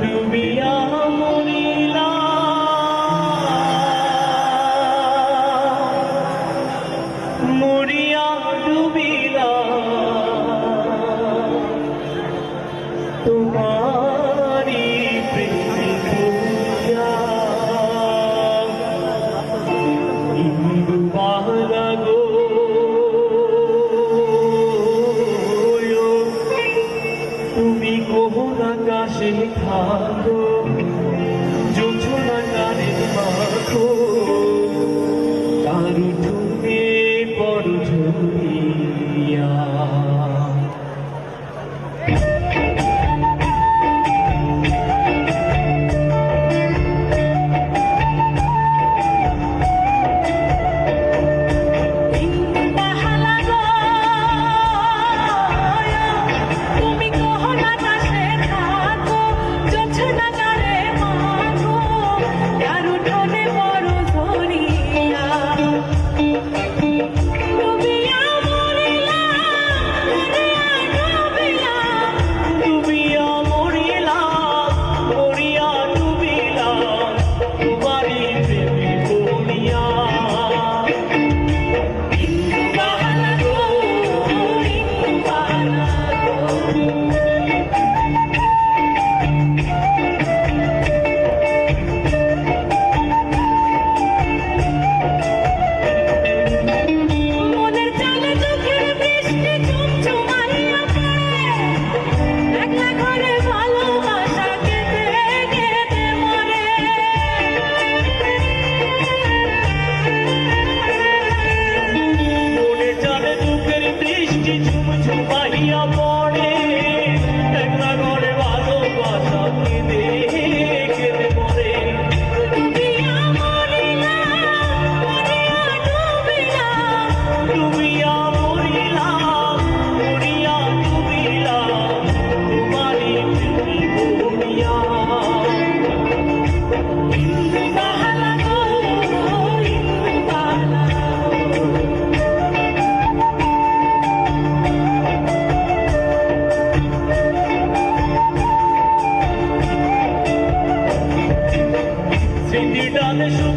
do me. তুমি কোন আকাশে থাকো যোজনা গানে মাখো। Finish